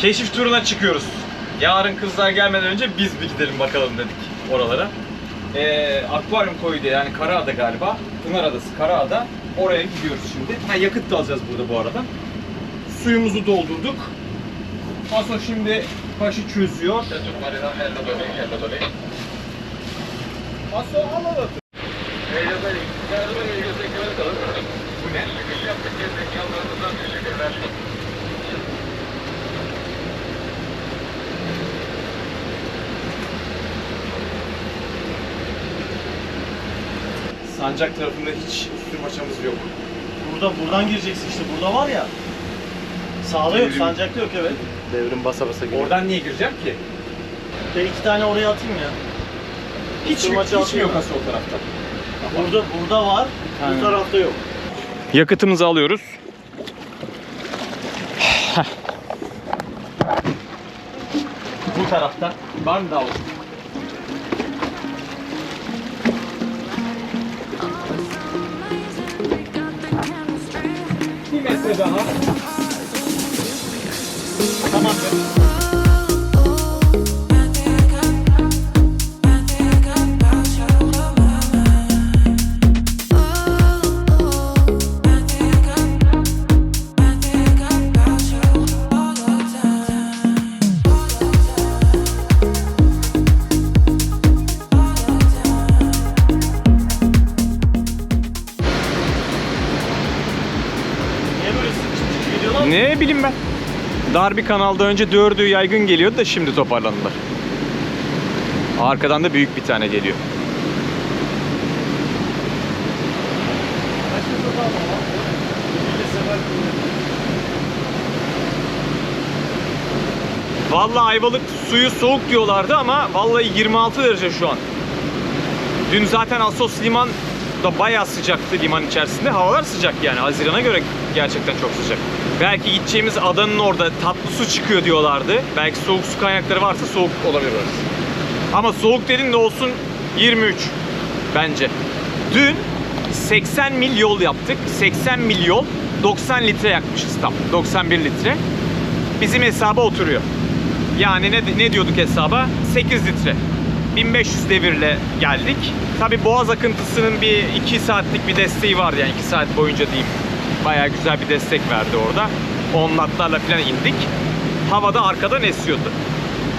Keşif turuna çıkıyoruz. Yarın kızlar gelmeden önce biz bir gidelim bakalım dedik oralara. Ee, akvaryum koyu diye yani Karaada galiba. Pınar Adası, Karaada. Oraya gidiyoruz şimdi. Ha, yakıt da alacağız burada bu arada. Suyumuzu doldurduk. Paso şimdi başı çözüyor. Paso al atı. Bu ne? Sancak tarafında hiç sürüm açamız yok. Burada buradan gireceksin işte. Burada var ya. Sağda yok, Devrim. sancakta yok evet. Devrim basa basa geliyor. Oradan niye gireceğim ki? Ben iki tane oraya atayım ya. Hiç, mi, açı hiç mi atayım yok mı? aslında o tarafta? Burada burada var. Bu tarafta yok. Yakıtımızı alıyoruz. Bu tarafta. Var mı daha olsun? Metre daha. Tamamdır. Bileyim ben. Dar bir kanalda önce dördü yaygın geliyordu da şimdi toparlandılar. Arkadan da büyük bir tane geliyor. Vallahi Ayvalık suyu soğuk diyorlardı ama vallahi 26 derece şu an. Dün zaten Assos liman da bayağı sıcaktı liman içerisinde. Havalar sıcak yani. Haziran'a göre gerçekten çok sıcak. Belki gideceğimiz adanın orada tatlı su çıkıyor diyorlardı. Belki soğuk su kaynakları varsa soğuk olabilir orası. Ama soğuk dedin de olsun 23 bence. Dün 80 mil yol yaptık. 80 mil yol 90 litre yakmışız tam. 91 litre. Bizim hesaba oturuyor. Yani ne, ne diyorduk hesaba? 8 litre. 1500 devirle geldik. Tabi boğaz akıntısının bir 2 saatlik bir desteği vardı yani 2 saat boyunca diyeyim. Bayağı güzel bir destek verdi orada. 10 natlarla falan indik. Havada arkadan esiyordu.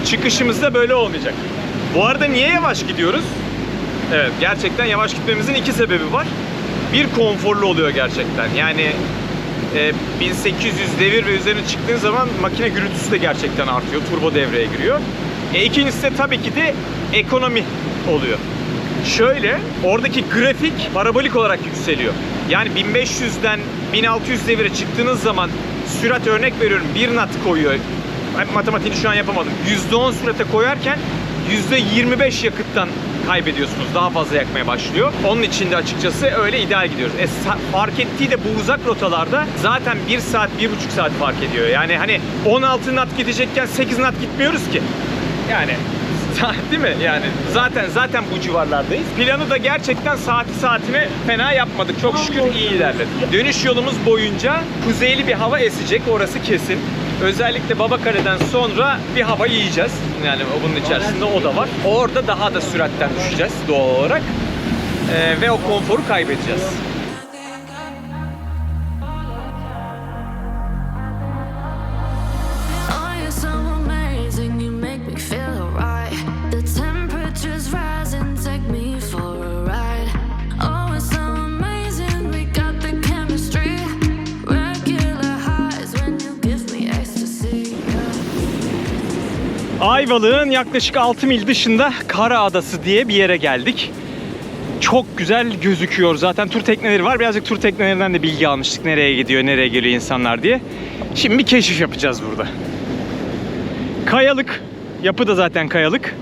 Çıkışımız da böyle olmayacak. Bu arada niye yavaş gidiyoruz? Evet gerçekten yavaş gitmemizin iki sebebi var. Bir konforlu oluyor gerçekten. Yani e, 1800 devir ve üzerine çıktığın zaman makine gürültüsü de gerçekten artıyor. Turbo devreye giriyor. E, ikincisi de tabii ki de ekonomi oluyor. Şöyle, oradaki grafik parabolik olarak yükseliyor. Yani 1500'den 1600 devire çıktığınız zaman sürat örnek veriyorum 1 knot koyuyor. Ben matematiğini şu an yapamadım. %10 sürate koyarken %25 yakıttan kaybediyorsunuz. Daha fazla yakmaya başlıyor. Onun için de açıkçası öyle ideal gidiyoruz. E, fark ettiği de bu uzak rotalarda zaten 1 saat, 1,5 saat fark ediyor. Yani hani 16 knot gidecekken 8 knot gitmiyoruz ki. Yani değil mi? Yani zaten zaten bu civarlardayız. Planı da gerçekten saati saatine fena yapmadık. Çok şükür iyi ilerledik. Dönüş yolumuz boyunca kuzeyli bir hava esecek. Orası kesin. Özellikle Babakale'den sonra bir hava yiyeceğiz. Yani bunun içerisinde o da var. Orada daha da süratten düşeceğiz doğal olarak. Ee, ve o konforu kaybedeceğiz. Ayvalık'ın yaklaşık 6 mil dışında Kara Adası diye bir yere geldik. Çok güzel gözüküyor. Zaten tur tekneleri var. Birazcık tur teknelerinden de bilgi almıştık. Nereye gidiyor, nereye geliyor insanlar diye. Şimdi bir keşif yapacağız burada. Kayalık. Yapı da zaten kayalık.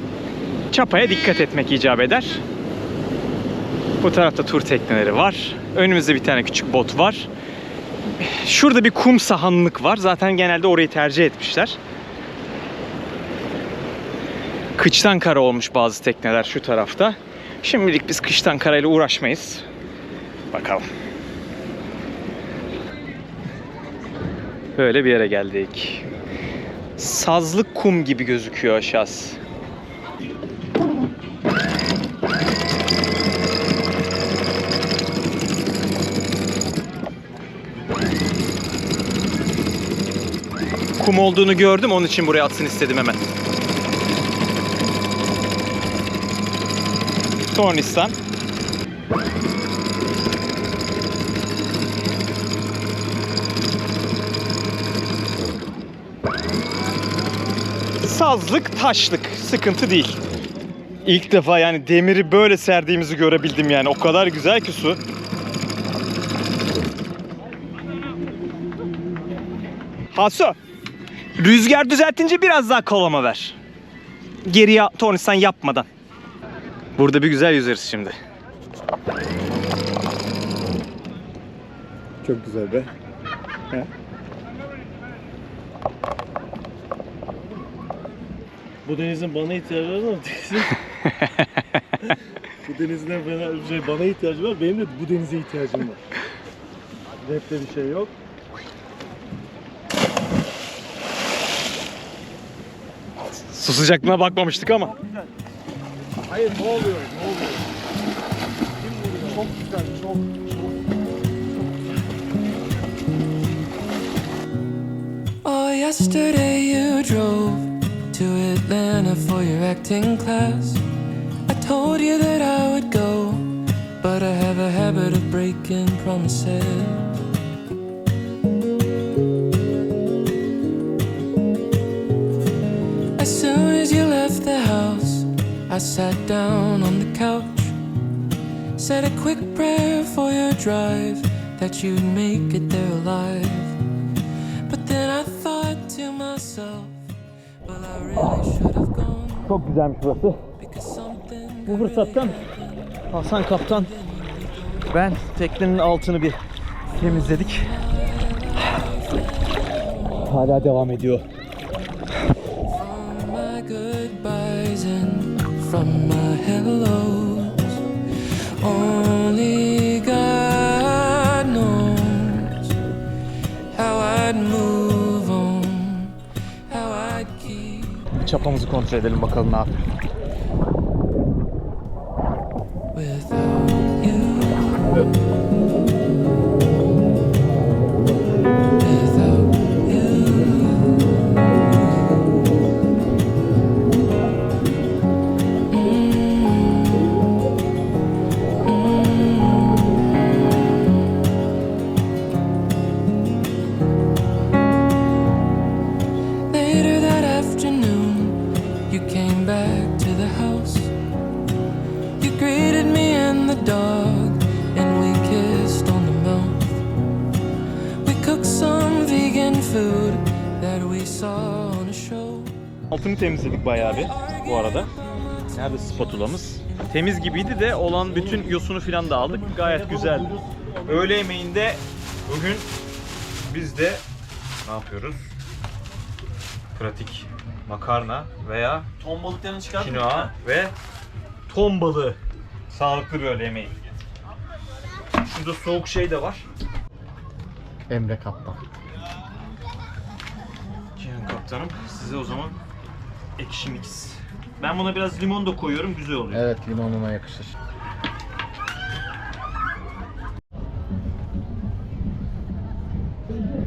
Çapaya dikkat etmek icap eder. Bu tarafta tur tekneleri var. Önümüzde bir tane küçük bot var. Şurada bir kum sahanlık var. Zaten genelde orayı tercih etmişler. Kıçtan kara olmuş bazı tekneler şu tarafta. Şimdilik biz kıştan karayla uğraşmayız. Bakalım. Böyle bir yere geldik. Sazlık kum gibi gözüküyor aşağısı. Kum olduğunu gördüm onun için buraya atsın istedim hemen. Tornistan. Sazlık, taşlık. Sıkıntı değil. İlk defa yani demiri böyle serdiğimizi görebildim yani. O kadar güzel ki su. Hasu. Rüzgar düzeltince biraz daha kolama ver. Geriye tornistan yapmadan. Burada bir güzel yüzeriz şimdi. Çok güzel be. Bu denizin bana ihtiyacı var denizin... bu denizin en fena bir şey bana ihtiyacı var. Benim de bu denize ihtiyacım var. Rapte bir şey yok. Su sıcaklığına bakmamıştık ama. Hayır ne oluyor? Ne oluyor? Güzel, çok çok. Oh, yesterday you drove to Atlanta for your acting class. I told you that I would go, but I have a habit of breaking promises. As soon as you left the house, I sat down on the couch, said a quick prayer for your drive that you'd make it there alive. But then I thought to myself, well, I really should have gone Çok güzelmiş burası. Bu fırsattan Hasan Kaptan ben teknenin altını bir temizledik. Hala devam ediyor. From my hellos, only God knows how I'd move on, how I'd keep Çapamızı kontrol edelim bakalım ne yapıyor. without Nerede spatulamız? Temiz gibiydi de olan bütün yosunu filan da aldık. Gayet güzeldi. Öğle yemeğinde bugün biz de ne yapıyoruz? Pratik makarna veya Ton balıklarını çıkarttın kinoa ve ton balığı. Sağlıklı bir öğle yemeği. Şurada soğuk şey de var. Emre Kaptan. Cihan kaptanım size o zaman ekşi mix. Ben buna biraz limon da koyuyorum güzel oluyor. Evet limonuna yakışır.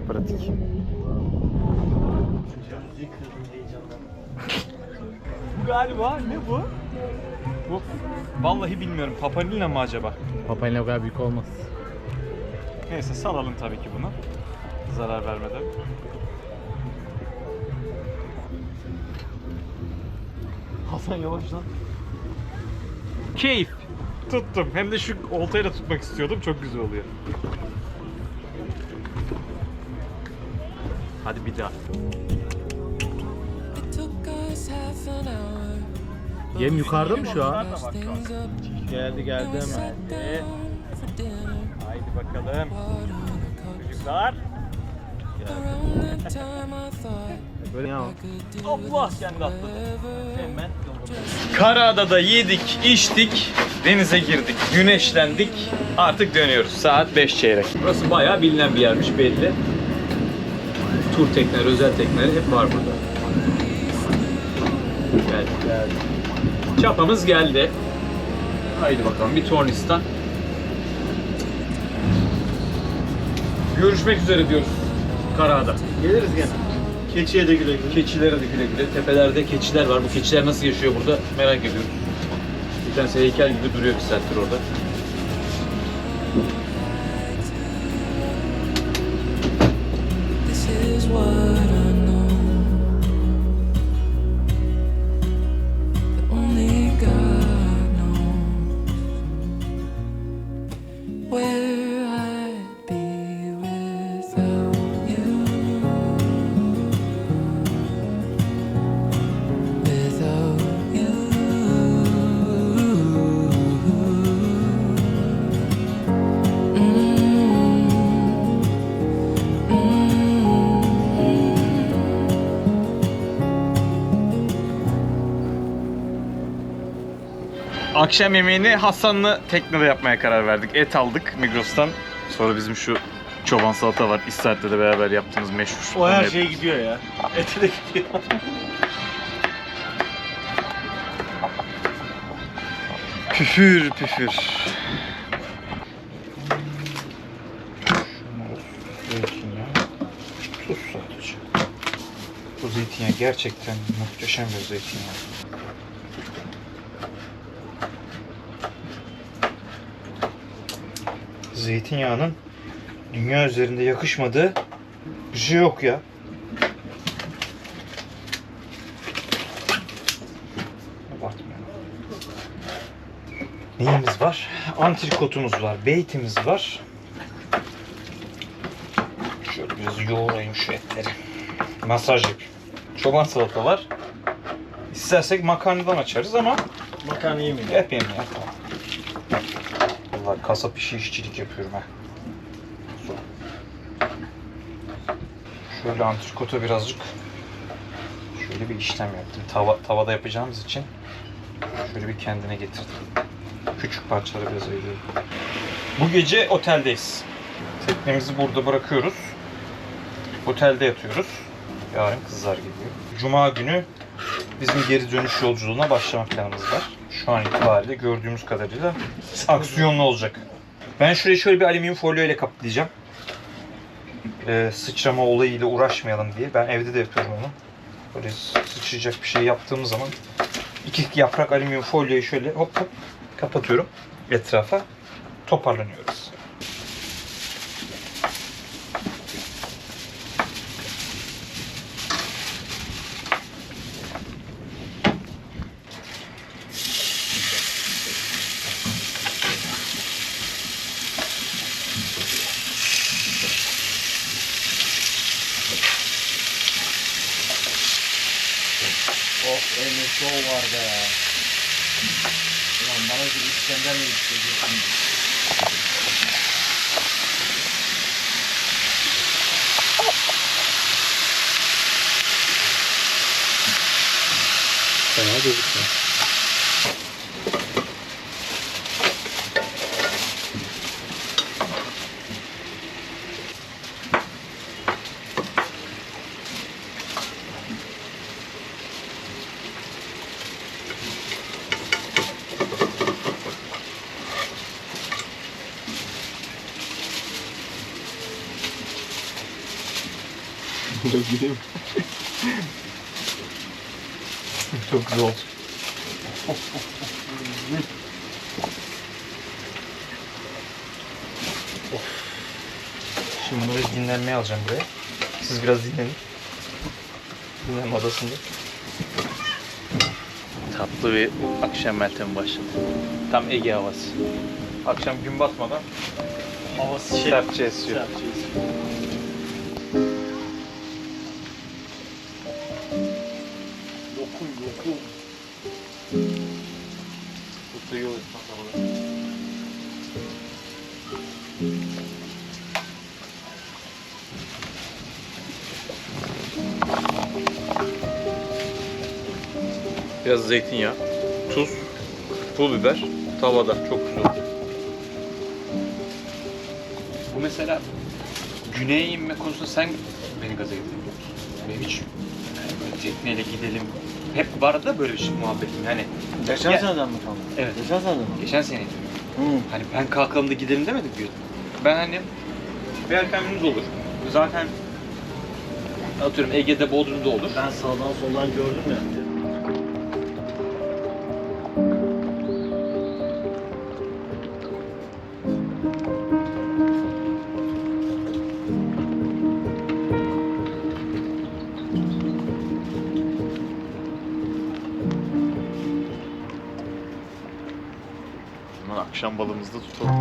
Pratik. Bu galiba ne bu? Bu vallahi bilmiyorum. Papalina mı acaba? Papayla o kadar büyük olmaz. Neyse salalım tabii ki bunu. Zarar vermeden. Hasan yavaş lan. Keyif. Tuttum. Hem de şu oltayla tutmak istiyordum. Çok güzel oluyor. Hadi bir daha. Yem yukarıda mı şu an? Geldi geldi dinner. Haydi bakalım. Çocuklar. Böyle ya. Allah kendi atladı. Hemen. Karaada'da yedik, içtik, denize girdik, güneşlendik. Artık dönüyoruz. Saat 5 çeyrek. Burası bayağı bilinen bir yermiş belli. Tur tekneleri, özel tekneleri hep var burada. Geldi. Geldi. Çapamız geldi. Haydi bakalım bir tornistan. Görüşmek üzere diyoruz Karaağa'da. Geliriz gene. Keçiye de güle güle. Keçilere de güle güle. Tepelerde keçiler var. Bu keçiler nasıl yaşıyor burada merak ediyoruz. Bir tanesi heykel gibi duruyor bir saattir orada. Akşam yemeğini Hasan'la teknede yapmaya karar verdik. Et aldık Migros'tan. Sonra bizim şu çoban salata var. İsrail'de de beraber yaptığımız meşhur. O her Onu şey gidiyor ya. Eti de gidiyor. Püfür püfür. Zeytinyağı, tuz sadece. Bu zeytinyağı gerçekten muhteşem bir zeytinyağı. Zeytinyağının dünya üzerinde yakışmadığı bir şey yok ya. Abartmayalım. Neyimiz var? Antrikotumuz var, beytimiz var. Şöyle biraz yoğurayım şu etleri. Masaj yapayım. Çoban salata var. İstersek makarnadan açarız ama Makarna hep yemeğe tamam. Vallahi kasap işi işçilik yapıyorum ha. Şöyle antrikota birazcık şöyle bir işlem yaptım. Tava, tavada yapacağımız için şöyle bir kendine getirdim. Küçük parçalara biraz ayırıyorum. Bu gece oteldeyiz. Teknemizi burada bırakıyoruz. Otelde yatıyoruz. Yarın kızlar geliyor. Cuma günü bizim geri dönüş yolculuğuna başlama planımız var. Şu an itibariyle gördüğümüz kadarıyla aksiyonlu olacak. Ben şurayı şöyle bir alüminyum folyo ile kaplayacağım. Ee, sıçrama olayıyla uğraşmayalım diye. Ben evde de yapıyorum onu. Böyle sıçrayacak bir şey yaptığım zaman iki yaprak alüminyum folyoyu şöyle hop hop kapatıyorum etrafa. Toparlanıyoruz. Of Emre Show var be. Ulan bana bir İskender mi isteyeceksin? Fena gözükmüyor. Çok güzel oldu. Şimdi biraz dinlenmeye alacağım buraya. Siz biraz dinlenin. Dinlenme odasında. Tatlı bir akşam meltemi başladı. Tam Ege havası. Akşam gün batmadan Havası şey. sertçe esiyor. Sertçe esiyor. Mutlu yol havalar. Biraz zeytinyağı, tuz, pul biber, tavada çok güzel oldu. Bu mesela güneye inme konusunda sen beni gaza getirdin. Benim hiç yani böyle tekneyle gidelim. Hep var da böyle bir şey muhabbetim hani. Geçen Ya- seneden mi kaldı? Evet. Geçen seneden mi? Geçen sene. Hı. Hani ben kalkalım da gidelim demedik diyor. Ben hani bir erkenimiz olur. Zaten atıyorum Ege'de Bodrum'da olur. Ben sağdan soldan gördüm ya. Akşam balımızda tutalım.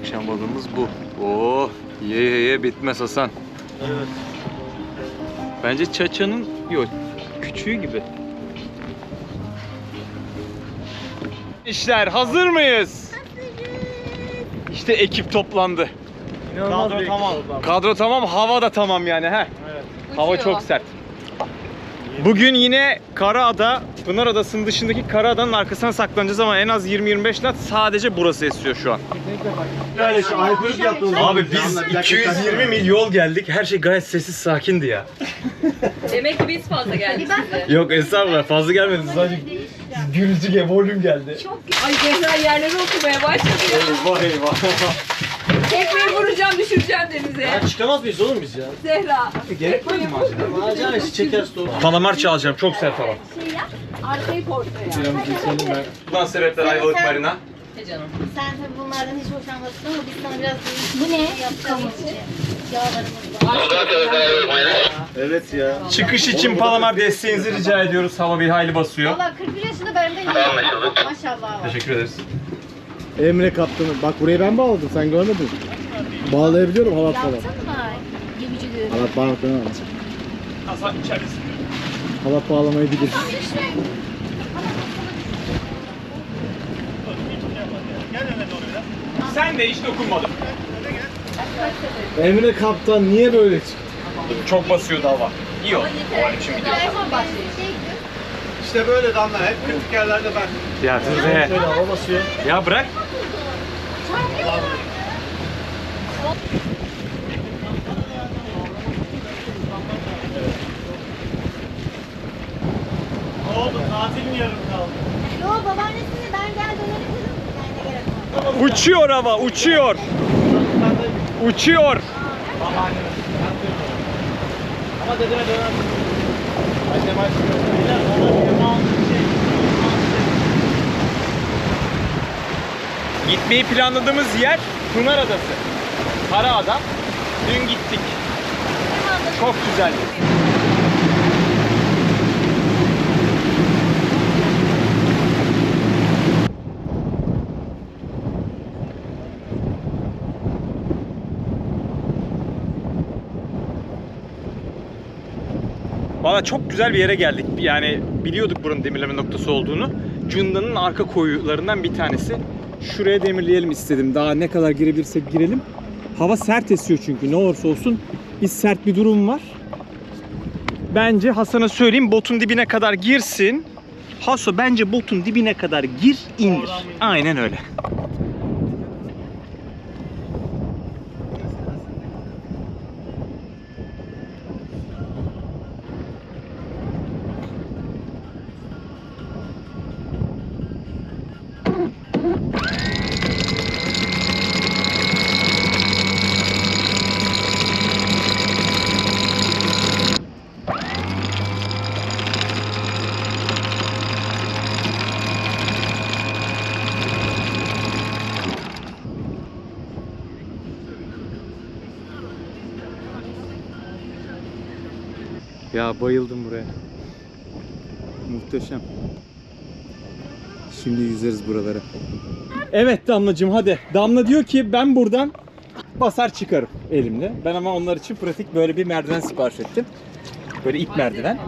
Akşam balığımız bu. Oo, ye ye ye bitmez Hasan. Evet. Bence çaçanın yok küçüğü gibi. İşler hazır mıyız? İşte ekip toplandı. İnanılmaz Kadro tamam. Kadro tamam, hava da tamam yani he. Evet. Hava çok sert. Bugün yine Karaada, Pınar Adası'nın dışındaki Karaada'nın arkasına saklanacağız ama en az 20-25 lat sadece burası esiyor şu an. Öyle şu aykırık yaptınız. Abi biz 220 mil yol geldik. Her şey gayet sessiz, sakindi ya. Demek ki biz fazla geldik size. Yok estağfurullah fazla gelmedi. Sadece gürültü volüm geldi. Ay Zehra yerleri okumaya başladı ya. Eyvah eyvah. Tekmeyi vuracağım düşüreceğim denize. Ya çıkamaz mıyız oğlum biz ya? Zehra. Gerek var mı acaba? Acayip işi çekersin oğlum. Palamar çalacağım. Çok sert hava. Arkayı portaya. Bundan sebepler Ayvalık Marina. Canım. Sen tabii bunlardan hiç hoşlanmazsın ama biz sana biraz Bu ne? Yapacağımız için yağlarımız var. Evet ya. Çıkış için Palamar desteğinizi rica ediyoruz. Hava bir hayli basıyor. Valla 41 yaşında bende iyi. Maşallah var. Teşekkür ederiz. Emre kaptanı. Bak burayı ben bağladım sen görmedin. Bağlayabiliyorum halat falan. Yaptın mı? Gemici düğünü. Halat bağlamaktan alacağım. Hasan içeridesin. Halat bağlamayı bilir. Sen de hiç dokunmadın. Emre kaptan niye böyle çıktı? Çok basıyordu hava. İyi oldu. O an için gidiyor. İşte böyle damla hep kritik yerlerde ben. Ya dur be. Şöyle hava basıyor. Ya bırak. Ne oldu? Tatilin yarım kaldı. Yo babaannesini ben gel dönelim dedim. Yani ne gerek var? Uçuyor hava, uçuyor. Uçuyor. Ama dedeme döner. Annem açmıyor. Beyler bana 26 şey. 26 şey. Gitmeyi planladığımız yer Pınar Adası. Karaada. Dün gittik. Çok güzeldi. Valla çok güzel bir yere geldik. Yani biliyorduk buranın demirleme noktası olduğunu. Cunda'nın arka koyularından bir tanesi. Şuraya demirleyelim istedim. Daha ne kadar girebilirsek girelim. Hava sert esiyor çünkü ne olursa olsun bir sert bir durum var. Bence Hasan'a söyleyeyim botun dibine kadar girsin. Haso bence botun dibine kadar gir indir. Aynen öyle. Ya bayıldım buraya. Muhteşem. Şimdi yüzeriz buralara. Evet Damlacığım hadi. Damla diyor ki ben buradan basar çıkarım elimle. Ben ama onlar için pratik böyle bir merdiven sipariş ettim. Böyle ip merdiven.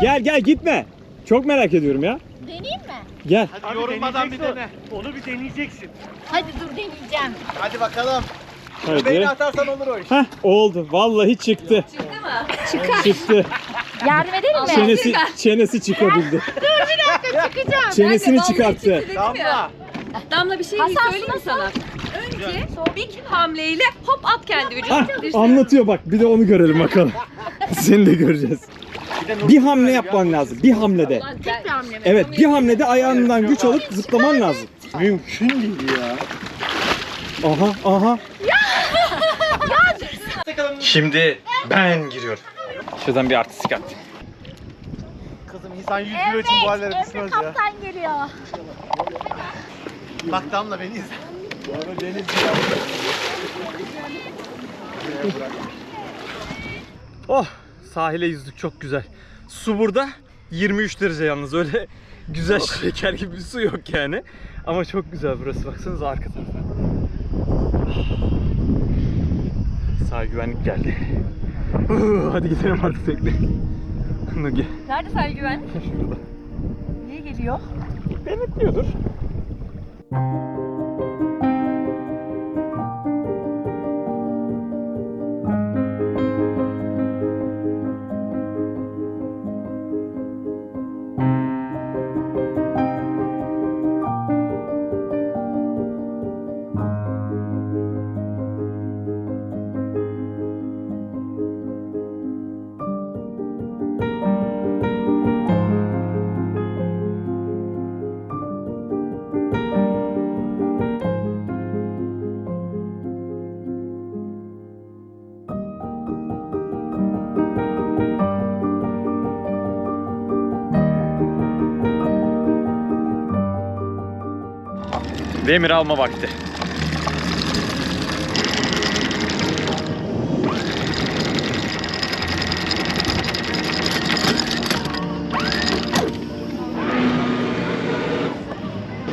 Gel gel gitme. Çok merak ediyorum ya. Deneyeyim mi? Gel. Hadi yorulmadan bir dene. Onu bir deneyeceksin. Hadi dur deneyeceğim. Hadi bakalım. Hadi. Beni atarsan olur o iş. Heh, oldu. Vallahi çıktı. Çıktı mı? Çıktı. Yardım edelim mi? Çenesi çenesi çıkabildi. Çıkacağım. Çenesini vallahi çıkarttı. çıktı dedim ya. Damla. Damla bir şey Hasan, söyleyeyim mi sana? Önce bir hamleyle hop at kendi Hah, vücuduna. anlatıyor bak. Bir de onu görelim bakalım. Seni de göreceğiz. Bir hamle yapman lazım. Bir hamlede. Tek bir hamle mi? Evet, bir hamlede ayağından güç alıp zıplaman lazım. Mümkün değil ya. Aha, aha. Şimdi ben giriyorum. Şuradan bir artistik at. Kızım insan 100 kilo için bu hallere düşmez ya. Kaptan geliyor. Bak Damla beni izle. Oh sahile yüzdük çok güzel. Su burada 23 derece yalnız öyle güzel şeker gibi bir su yok yani. Ama çok güzel burası baksanıza arka tarafa. Güvenlik geldi. Uh, Hadi gidelim artık tekne. Nugi. Nerede sahil güvenlik? Şurada. Niye geliyor? Denetliyordur. Demir alma vakti.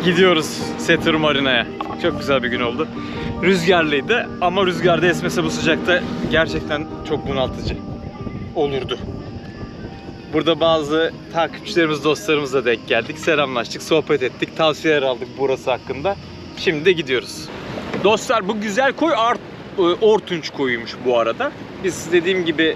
Gidiyoruz Setur Marina'ya. Çok güzel bir gün oldu. Rüzgarlıydı ama rüzgarda esmese bu sıcakta gerçekten çok bunaltıcı olurdu. Burada bazı takipçilerimiz, dostlarımızla denk geldik. Selamlaştık, sohbet ettik, tavsiyeler aldık burası hakkında. Şimdi de gidiyoruz. Dostlar bu güzel koy Art, e, Ortunç koyuymuş bu arada. Biz dediğim gibi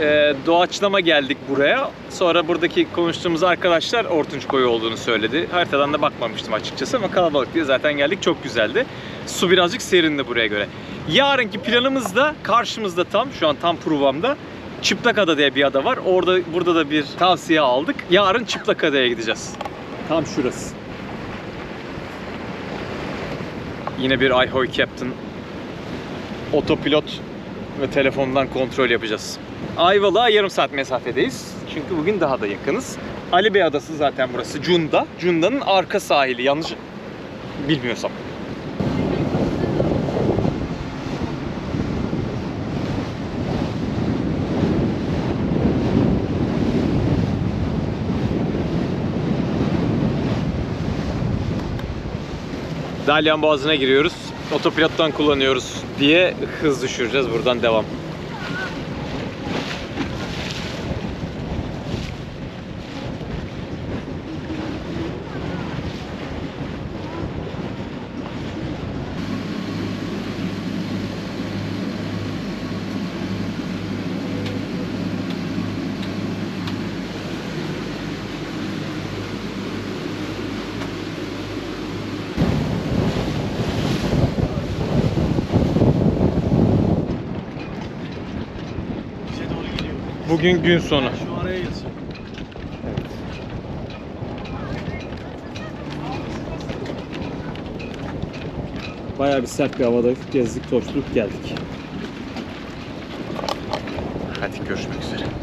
e, doğaçlama geldik buraya. Sonra buradaki konuştuğumuz arkadaşlar Ortunç koyu olduğunu söyledi. Haritadan da bakmamıştım açıkçası ama kalabalık diye zaten geldik. Çok güzeldi. Su birazcık serindi buraya göre. Yarınki planımız da karşımızda tam, şu an tam Pruvam'da. Çıplakada diye bir ada var. Orada burada da bir tavsiye aldık. Yarın Çıplakada'ya gideceğiz. Tam şurası. Yine bir iHoy Captain otopilot ve telefondan kontrol yapacağız. Ayvalık'a yarım saat mesafedeyiz. Çünkü bugün daha da yakınız. Ali Bey Adası zaten burası. Cunda. Cunda'nın arka sahili. Yanlış bilmiyorsam. Dalyan Boğazı'na giriyoruz. Otopilottan kullanıyoruz diye hız düşüreceğiz. Buradan devam. Bugün gün sonu. Şu araya geçsin. Bayağı bir sert bir havada gezdik, toştuk geldik. Hadi görüşmek üzere.